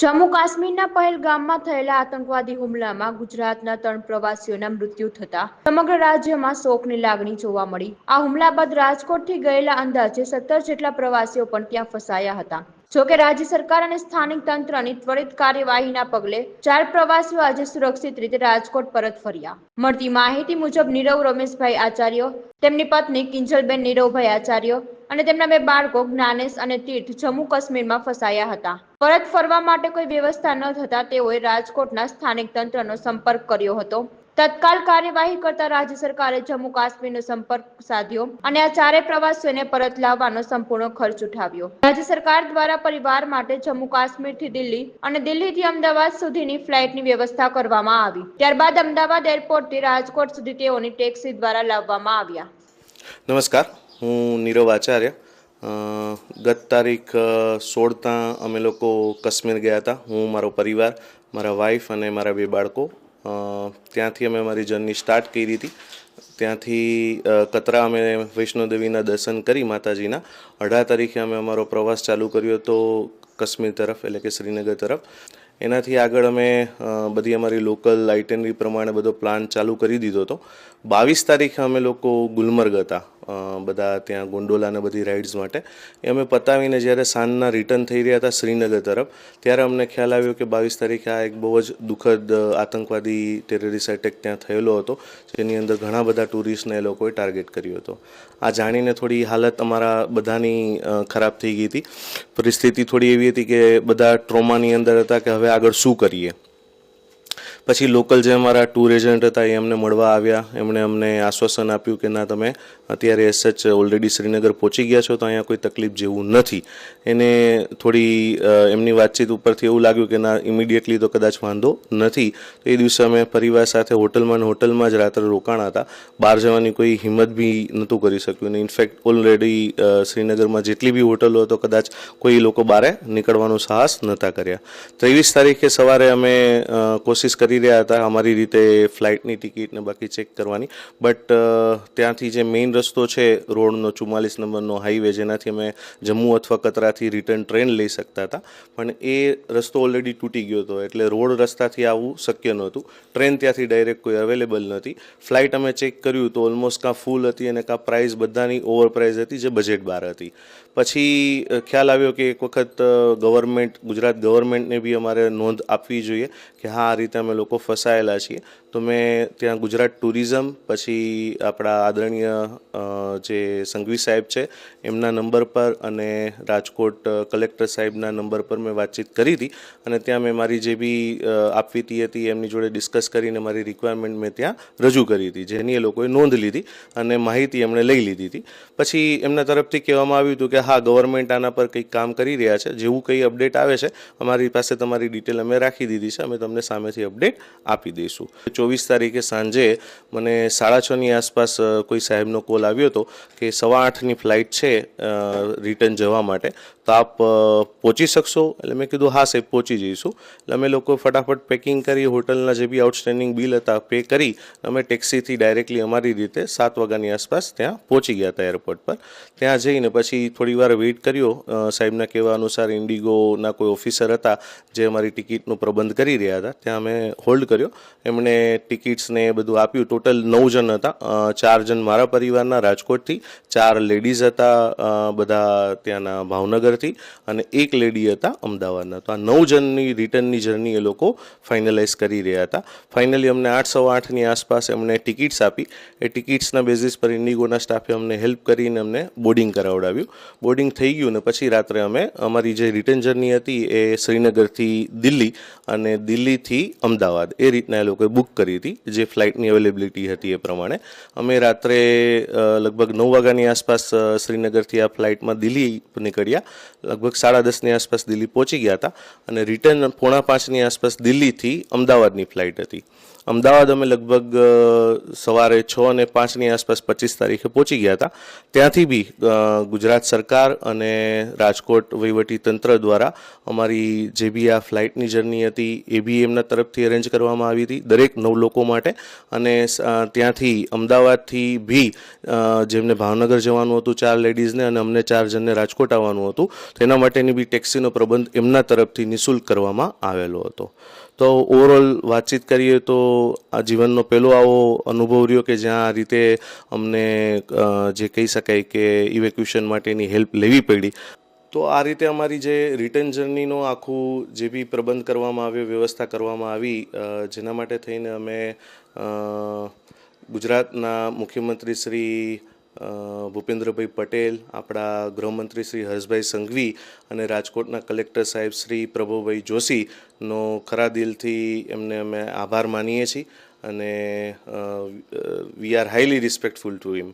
જમ્મુ કાશ્મીરના પહેલગામમાં થયેલા આતંકવાદી હુમલામાં ગુજરાતના ત્રણ પ્રવાસીઓના મૃત્યુ થતા સમગ્ર રાજ્યમાં શોકની લાગણી જોવા મળી. આ હુમલા બાદ રાજકોટથી ગયેલા અંદાજે સત્તર જેટલા પ્રવાસીઓ પણ ત્યાં ફસાયા હતા. જોકે રાજ્ય સરકાર અને સ્થાનિક તંત્રની ત્વરિત કાર્યવાહીના પગલે ચાર પ્રવાસીઓ આજે સુરક્ષિત રીતે રાજકોટ પરત ફર્યા. મળતી માહિતી મુજબ નીરવ રમેશભાઈ આચાર્ય, તેમની પત્ની કિંજલબેન નીરવભાઈ આચાર્ય અને તેમના બે બાળકો જ્ઞાનેશ અને તીર્થ જમ્મુ કાશ્મીરમાં ફસાયા હતા. પરત ફરવા માટે કોઈ વ્યવસ્થા ન થતા તેઓએ રાજકોટના સ્થાનિક તંત્રનો સંપર્ક કર્યો હતો. તત્કાલ કાર્યવાહી કરતા રાજ્ય સરકારે જમ્મુ કાશ્મીરનો સંપર્ક સાધ્યો અને આ ચારે પ્રવાસીઓને પરત લાવવાનો સંપૂર્ણ ખર્ચ ઉઠાવ્યો. રાજ્ય સરકાર દ્વારા પરિવાર માટે જમ્મુ કાશ્મીરથી દિલ્હી અને દિલ્હીથી અમદાવાદ સુધીની ફ્લાઇટની વ્યવસ્થા કરવામાં આવી. ત્યારબાદ અમદાવાદ એરપોર્ટથી રાજકોટ સુધી તેઓની ટેક્સી દ્વારા લાવવામાં આવ્યા. નમસ્કાર. હું નીરવ આચાર્ય. ગત તારીખ સોળતા અમે લોકો કાશ્મીર ગયા હતા. હું, મારો પરિવાર, મારા વાઈફ અને મારા બે બાળકો. ત્યાંથી અમે અમારી જર્ની સ્ટાર્ટ કરી હતી. ત્યાંથી કતરા અમે વૈષ્ણોદેવીના દર્શન કરી માતાજીના. અઢાર તારીખે અમે અમારો પ્રવાસ ચાલુ કર્યો હતો કાશ્મીર તરફ, એટલે કે શ્રીનગર તરફ. એનાથી આગળ અમે બધી અમારી લોકલ લાઇટનરી પ્રમાણે બધો પ્લાન ચાલુ કરી દીધો હતો. બાવીસ તારીખે અમે લોકો ગુલમર્ગ હતા. બધા ત્યાં ગોંડોલાને બધી રાઇડ્સ માટે. એ અમે પતાવીને જ્યારે સાંજના રિટર્ન થઈ રહ્યા હતા શ્રીનગર તરફ, ત્યારે અમને ખ્યાલ આવ્યો કે બાવીસ તારીખે આ એક બહુ જ દુઃખદ આતંકવાદી ટેરરિસ્ટ એટેક ત્યાં થયેલો હતો, જેની અંદર ઘણા બધા ટુરિસ્ટને એ લોકોએ ટાર્ગેટ કર્યો હતો. આ જાણીને થોડી હાલત અમારા બધાની ખરાબ થઈ ગઈ હતી. પરિસ્થિતિ થોડી એવી હતી કે બધા ટ્રોમાની અંદર હતા કે હવે આગળ શું કરીએ? પછી લોકલ જે અમારા ટૂર એજન્ટ હતા એ અમને મળવા આવ્યા. એમણે અમને આશ્વાસન આપ્યું કે ના, તમે અત્યારે એસ સચ ઓલરેડી શ્રીનગર પહોંચી ગયા છો, તો અહીંયા કોઈ તકલીફ જેવું નથી. એને થોડી એમની વાતચીત ઉપરથી એવું લાગ્યું કે ના ઇમિડિયેટલી તો કદાચ વાંધો નથી. તો એ દિવસે અમે પરિવાર સાથે હોટલમાં ને હોટલમાં જ રાત્રે રોકાણા હતા. બહાર જવાની કોઈ હિંમત બી નહોતું કરી શક્યું. ને ઇનફેક્ટ ઓલરેડી શ્રીનગરમાં જેટલી બી હોટલો હતો, કદાચ કોઈ લોકો બહાર નીકળવાનો સાહસ નહોતા કર્યા. ત્રેવીસ તારીખે સવારે અમે કોશિશ કરી રહ્યા હતા, અમારી રીતે ફ્લાઇટની ટિકિટ ને બાકી ચેક કરવાની. બટ ત્યાંથી જે મેઇન રસ્તો છે, રોડનો ચુમ્માલીસ નંબરનો હાઈવે જેનાથી અમે જમ્મુ અથવા કતરાથી રિટર્ન ટ્રેન લઈ શકતા હતા. પણ એ રસ્તો ઓલરેડી તૂટી ગયો હતો, એટલે રોડ રસ્તાથી આવવું શક્ય નહોતું. ટ્રેન ત્યાંથી ડાયરેક્ટ કોઈ અવેલેબલ નથી ફ્લાઇટ અમે ચેક કર્યું તો ઓલમોસ્ટ કાં ફૂલ હતી અને કાં પ્રાઇસ બધાની ઓવર પ્રાઇસ હતી, જે બજેટ બહાર હતી. પછી ખ્યાલ આવ્યો કે એક વખત ગવર્મેન્ટ ગુજરાત ગવર્મેન્ટને બી અમારે નોંધ આપવી જોઈએ કે હા, આ રીતે અમે લોકો ફસાયેલા છીએ. તો મેં ત્યાં ગુજરાત ટુરિઝમ, પછી આપણા આદરણીય જે સંઘવી સાહેબ છે, એમના નંબર પર અને રાજકોટ કલેક્ટર સાહેબના નંબર પર મેં વાતચીત કરી હતી. અને ત્યાં મેં મારી જે બી આપવીતી હતી એમની જોડે ડિસ્કસ કરીને મારી રિક્વાયરમેન્ટ મેં ત્યાં રજૂ કરી હતી, જેની એ લોકોએ નોંધ લીધી અને માહિતી એમણે લઈ લીધી હતી. પછી એમના તરફથી કહેવામાં આવ્યું હતું કે, હા, ગવર્મેન્ટ આના પર કંઈક કામ કરી રહ્યા છે, જેવું કંઈ અપડેટ આવે છે, અમારી પાસે તમારી ડિટેલ અમે રાખી દીધી છે, અમે તમને સામેથી અપડેટ આપી દઈશું. ચોવીસ તારીખે સાંજે મને સાડા છની આસપાસ કોઈ સાહેબનો કોલ આવ્યો હતો કે સવા આઠની ફ્લાઇટ છે રિટર્ન જવા માટે. તો આપ પહોંચી શકશો? એટલે મેં કીધું, હા, સાહેબ, પહોંચી જઈશું. એટલે અમે લોકો ફટાફટ પેકિંગ કરી, હોટલના જે બી આઉટસ્ટેન્ડિંગ બિલ હતા પે કરી, અમે ટેક્સીથી ડાયરેક્ટલી અમારી રીતે સાત વાગ્યાની આસપાસ ત્યાં પહોંચી ગયા હતા એરપોર્ટ પર. ત્યાં જઈને પછી થોડી વાર વેઇટ કર્યો. સાહેબના કહેવા અનુસાર ઇન્ડિગોના કોઈ ઓફિસર હતા, જે અમારી ટિકિટનો પ્રબંધ કરી રહ્યા હતા, ત્યાં અમે હોલ્ડ કર્યો. એમણે ટિકિટ્સને એ બધું આપ્યું. ટોટલ નવ જણ હતા. ચાર જણ મારા પરિવારના, રાજકોટથી. ચાર લેડીઝ હતા. બધા ત્યાંના ભાવનગરથી અને એક લેડી હતા અમદાવાદના. તો આ નવ જણની રિટર્નની જર્ની એ લોકો ફાઇનલાઇઝ કરી રહ્યા હતા. ફાઇનલી અમને આઠ સવા આઠની આસપાસ એમણે ટિકિટ્સ આપી. એ ટિકિટ્સના બેઝિસ પર ઇન્ડિગોના સ્ટાફે અમને હેલ્પ કરીને અમને બોર્ડિંગ કરાવડાવ્યું. બોર્ડિંગ થઈ ગયું ને પછી રાત્રે અમે અમારી જે રિટર્ન જર્ની હતી એ શ્રીનગરથી દિલ્હી અને દિલ્હીથી અમદાવાદ. એ રીતના એ લોકોએ બુક કરી હતી. જે ફ્લાઇટની અવેલેબિલિટી હતી એ પ્રમાણે. અમે રાત્રે લગભગ નવ વાગ્યાની આસપાસ શ્રીનગરથી આ ફ્લાઇટમાં દિલ્હી નીકળ્યા. લગભગ સાડા દસની આસપાસ દિલ્હી પહોંચી ગયા હતા અને રિટર્ન પોણા પાંચની આસપાસ દિલ્હીથી અમદાવાદની ફ્લાઇટ હતી. અમદાવાદ અમે લગભગ સવારે છ અને પાંચની આસપાસ પચીસ તારીખે પહોંચી ગયા હતા. ત્યાંથી બી ગુજરાત સરકાર અને રાજકોટ તંત્ર દ્વારા અમારી જે બી આ ફ્લાઇટની જર્ની હતી, એ બી એમના તરફથી અરેન્જ કરવામાં આવી હતી, દરેક નવ લોકો માટે. અને ત્યાંથી અમદાવાદથી બી જેમને ભાવનગર જવાનું હતું, ચાર લેડીઝને અને અમને ચાર જણને રાજકોટ આવવાનું હતું તેના માટેની બી ટેક્સીનો પ્રબંધ એમના તરફથી નિઃશુલ્ક કરવામાં આવેલો હતો. તો ઓવરઓલ વાતચીત કરીએ તો આ જીવનનો પહેલો આવો અનુભવ રહ્યો કે જ્યાં આ રીતે અમને જે કહી શકાય કે ઇવેક્યુએશન માટેની હેલ્પ લેવી પડી. તો આ રીતે અમારી જે રિટર્ન જર્નીનો આખું જે બી પ્રબંધ કરવામાં આવ્યો, વ્યવસ્થા કરવામાં આવી જેના માટે થઈને અમે ગુજરાતના મુખ્યમંત્રી શ્રી ભૂપેન્દ્રભાઈ પટેલ, આપણા ગૃહમંત્રી શ્રી હર્ષભાઈ સંઘવી અને રાજકોટના કલેક્ટર સાહેબ શ્રી પ્રભુભાઈ જોશીનો ખરા દિલથી એમને અમે આભાર માનીએ છીએ અને we are highly respectful to him.